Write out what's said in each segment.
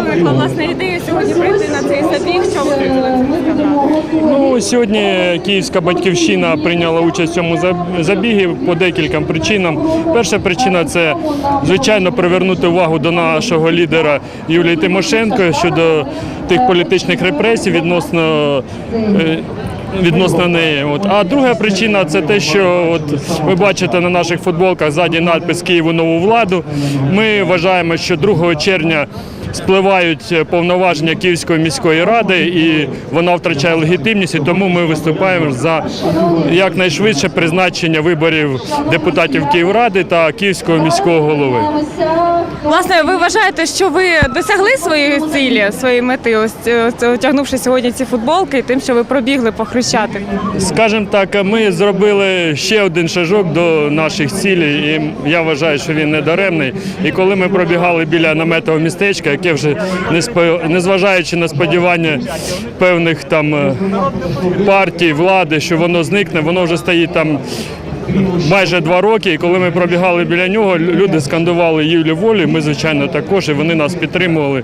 виникла власне ідея сьогодні прийти на цей забіг? Що ви? Ну, сьогодні Київська батьківщина прийняла участь в цьому заб- забігі по декільком причинам. Перша причина це звичайно привернути увагу до нашого лідера Юлії Тимошенко щодо тих політичних репресій відносно. е, Відносно неї, от а друга причина це те, що от ви бачите на наших футболках ззаді надпис Києву нову владу. Ми вважаємо, що 2 червня спливають повноваження Київської міської ради, і вона втрачає легітимність. І тому ми виступаємо за якнайшвидше призначення виборів депутатів Київради та Київського міського голови. Власне, ви вважаєте, що ви досягли своєї цілі, своєї мети, ось е, сьогодні ці футболки, і тим, що ви пробігли по Хрещатику? Скажімо так, ми зробили ще один шажок до наших цілей, і я вважаю, що він не даремний. І коли ми пробігали біля наметового містечка, яке вже незважаючи на сподівання певних там е, партій, влади, що воно зникне, воно вже стоїть там. Майже два роки, і коли ми пробігали біля нього, люди скандували Юлі волі. Ми, звичайно, також і вони нас підтримували.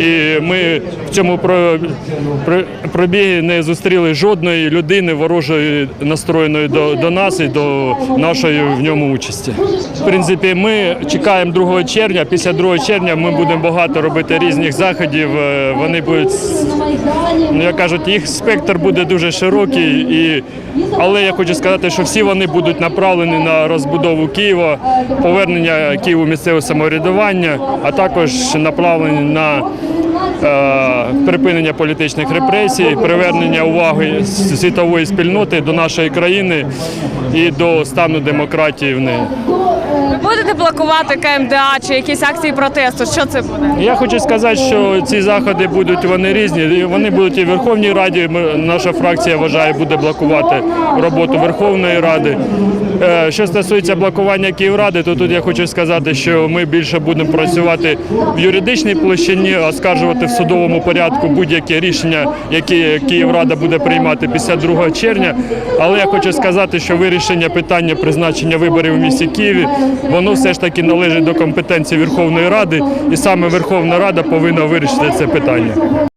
І ми в цьому про- про- пробігі не зустріли жодної людини ворожої настроєної до, до нас і до нашої в ньому участі. В принципі, ми чекаємо 2 червня. Після 2 червня ми будемо багато робити різних заходів. Е, Вони будуть ну, як кажуть, їх спектр буде дуже широкий, і але я хочу сказати, що всі вони будуть направлені на розбудову Києва, повернення Києву місцевого самоврядування, а також направлені на е, припинення політичних репресій, привернення уваги світової спільноти до нашої країни і до стану демократії в неї. Будете блокувати КМДА чи якісь акції протесту? Що це буде? Я хочу сказати, що ці заходи будуть вони різні. Вони будуть і в Верховній Раді. Наша фракція вважає, буде блокувати роботу Верховної Ради. Е, Що стосується блокування Київради, то тут я хочу сказати, що ми більше будемо працювати в юридичній площині, оскаржувати в судовому порядку будь-які рішення, які Київрада буде приймати після 2 червня. Але я хочу сказати, що вирішення питання призначення виборів у місті Києві воно все ж таки належить до компетенції Верховної Ради, і саме Верховна Рада повинна вирішити це питання.